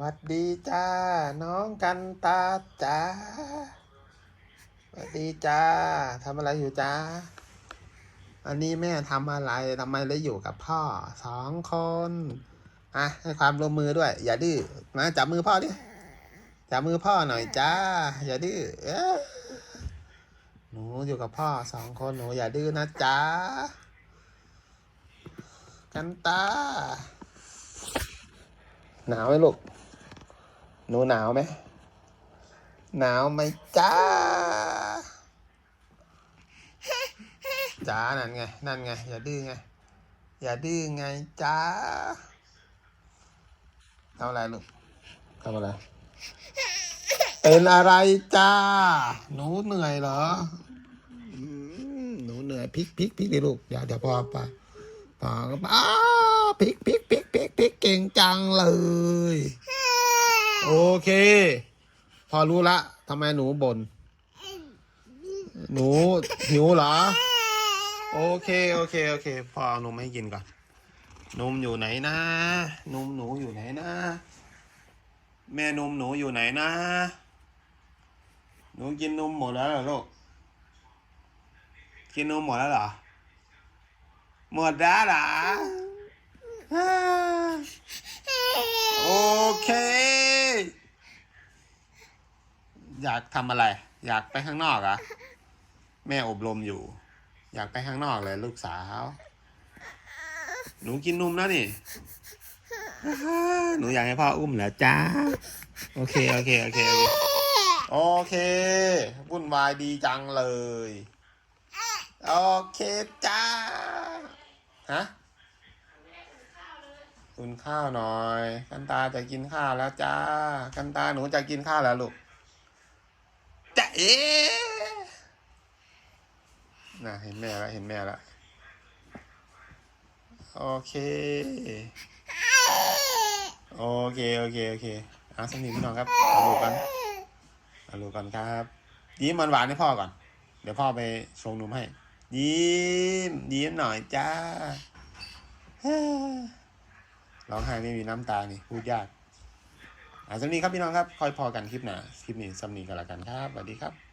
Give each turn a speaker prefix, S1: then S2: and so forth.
S1: วัดดีจ้า น้องกันตาจ้าหวัดดีจ้าทำอะไรอยู่จ้า อันนี้แม่ทำอะไรทำไมเลยอยู่กับพ่อสองคนอะให้ความร่วมมือด้วย อย่าดื้อมาจับมือพ่อดิจับมือพ่อหน่อยจ้า อย่าดื้อเอ้ยหนูอยู่กับพ่อสองคนหนูอย่าดื้อนะจ้ากันตา หนาวไหมลูก หนูหนาวไหม หนาวไหมจ้า จ้า นั่นไง นั่นไง อย่าดื้อไง อย่าดื้อไงจ้าทำอะไรลูกทำอะไร เป็นอะไรจ้า หนูเหนื่อยเหรอ หนูเหนื่อยพลิกพลิกพลิกดิลูก เดี๋ยวเดี๋ยวพอไปพอก็อ้าพลิกพลิกพลิก กพลิกเก่งจังเลย โอเค พอรู้ละทำไมหนูบน่นหนูหิวเหรอ โอเค โอเค โอเค พอเอานมให้กินก่อน นมอยู่ไหนนะ นมหนูอยู่ไหนนะ แม่นมหนูอยู่ไหนนะ หนูกินนมหมดแล้วเหรอลูก กินนมหมดแล้วเหรอ หมดแล้วเหรอฮ่าโอเค อยากทำอะไร อยากไปข้างนอกเหรอะแม่อบรมอยู่ อยากไปข้างนอกเลยลูกสาว หนูกินนมแล้วนี่ หนูอยากให้พ่ออุ้มเหรอจ้าโอเคโอเคโอเคโอเคโอเควุ่นวายดีจังเลย โอเคจ้าฮะกินข้าวหน่อย กันตาจะกินข้าวแล้วจ้า กันตาหนูจะกินข้าวแล้วลูก เอ๊น่ะเห็นแม่แล้วเห็นแม่แล้วโอเค โอเค โอเค โอเคอาสนิทพี่น้องครับเอาลูกกันเอาลูกกันครับ ยิ้มหวานๆให้พ่อก่อน เดี๋ยวพ่อไปชงนมให้ ยิ้ม ยิ้มหน่อยจ้าร้องไห้ไม่มีน้ำตานี่พูดยาก อาสำนีครับพี่น้องครับ คอยพอกันคลิปหน้าคลิปนี้สำนีกันละกันครับสวัสดีครับ